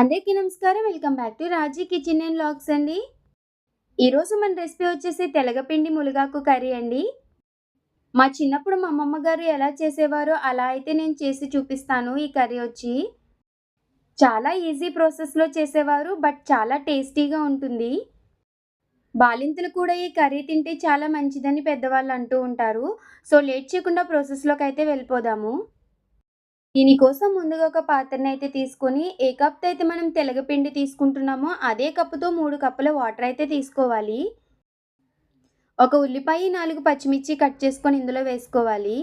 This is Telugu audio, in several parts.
అందరికీ నమస్కారం. Welcome back to Raji kitchen and vlogs అండి. ఈరోజు మన రెసిపీ వచ్చేసి తెలగపిండి ములగాకు కర్రీ అండి. మా చిన్నప్పుడు మా అమ్మమ్మ గారు ఎలా చేసేవారో అలా అయితే నేను చేసి చూపిస్తాను ఈ కర్రీ వచ్చి. చాలా ఈజీ ప్రాసెస్లో చేసేవారు బట్ చాలా టేస్టీగా ఉంటుంది. బాలింతలు కూడా ఈ కర్రీ తింటే చాలా మంచిదని పెద్దవాళ్ళు అంటూ ఉంటారు. సో లేట్ చేయకుండా ప్రాసెస్లోకి అయితే వెళ్ళిపోదాము. దీనికోసం ముందుగా ఒక పాత్రని అయితే తీసుకొని ఏ కప్తో అయితే మనం తెలగపిండి తీసుకుంటున్నామో అదే కప్పుతో మూడు కప్పుల వాటర్ అయితే తీసుకోవాలి. ఒక ఉల్లిపాయ నాలుగు పచ్చిమిర్చి కట్ చేసుకొని ఇందులో వేసుకోవాలి.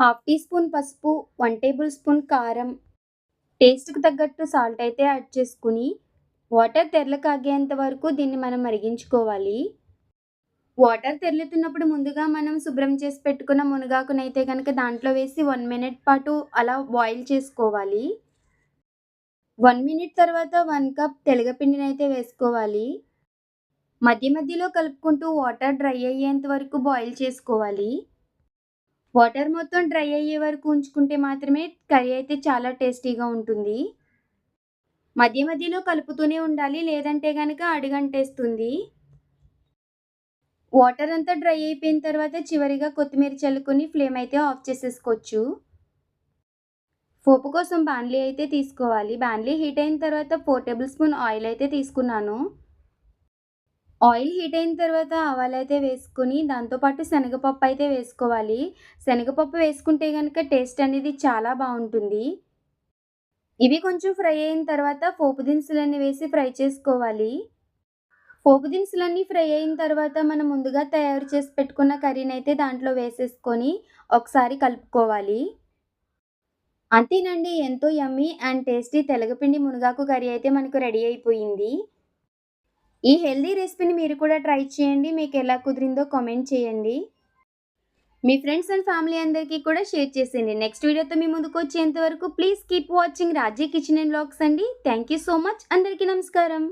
హాఫ్ టీ స్పూన్ పసుపు వన్ టేబుల్ స్పూన్ కారం టేస్ట్కి తగ్గట్టు సాల్ట్ అయితే యాడ్ చేసుకుని వాటర్ తెరలు కాగేంత వరకు దీన్ని మనం మరిగించుకోవాలి. వాటర్ తెరులుతున్నప్పుడు ముందుగా మనం శుభ్రం చేసి పెట్టుకున్న మునగాకునైతే కనుక దాంట్లో వేసి వన్ మినిట్ పాటు అలా బాయిల్ చేసుకోవాలి. వన్ మినిట్ తర్వాత వన్ కప్ తెలగపిండిని అయితే వేసుకోవాలి. మధ్య మధ్యలో కలుపుకుంటూ వాటర్ డ్రై అయ్యేంత వరకు బాయిల్ చేసుకోవాలి. వాటర్ మొత్తం డ్రై అయ్యే వరకు ఉంచుకుంటే మాత్రమే కర్రీ అయితే చాలా టేస్టీగా ఉంటుంది. మధ్య మధ్యలో కలుపుతూనే ఉండాలి లేదంటే కనుక అడుగంటేస్తుంది. వాటర్ అంతా డ్రై అయిపోయిన తర్వాత చివరిగా కొత్తిమీర చల్లుకొని ఫ్లేమ్ అయితే ఆఫ్ చేసేసుకోవచ్చు. పోపు కోసం బాన్లీ అయితే తీసుకోవాలి. బాన్లీ హీట్ అయిన తర్వాత ఫోర్ టేబుల్ స్పూన్ ఆయిల్ అయితే తీసుకున్నాను. ఆయిల్ హీట్ అయిన తర్వాత ఆవాలు అయితే వేసుకుని దాంతోపాటు శనగపప్పు అయితే వేసుకోవాలి. శనగపప్పు వేసుకుంటే కనుక టేస్ట్ అనేది చాలా బాగుంటుంది. ఇవి కొంచెం ఫ్రై అయిన తర్వాత పోపు దినుసులన్నీ వేసి ఫ్రై చేసుకోవాలి. పోపు దినుసులన్నీ ఫ్రై అయిన తర్వాత మనం ముందుగా తయారు చేసి పెట్టుకున్న కర్రీని అయితే దాంట్లో వేసేసుకొని ఒకసారి కలుపుకోవాలి. అంతేనండి ఎంతో యమ్మీ అండ్ టేస్టీ తెలగపిండి మునగాకు కర్రీ అయితే మనకు రెడీ అయిపోయింది. ఈ హెల్దీ రెసిపీని మీరు కూడా ట్రై చేయండి మీకు ఎలా కుదిరిందో కామెంట్ చేయండి. మీ ఫ్రెండ్స్ అండ్ ఫ్యామిలీ అందరికీ కూడా షేర్ చేసేయండి. నెక్స్ట్ వీడియోతో మీ ముందుకు వచ్చేంత వరకు please keep watching Raji kitchen and blogs అండి. Thank you so much. అందరికీ నమస్కారం.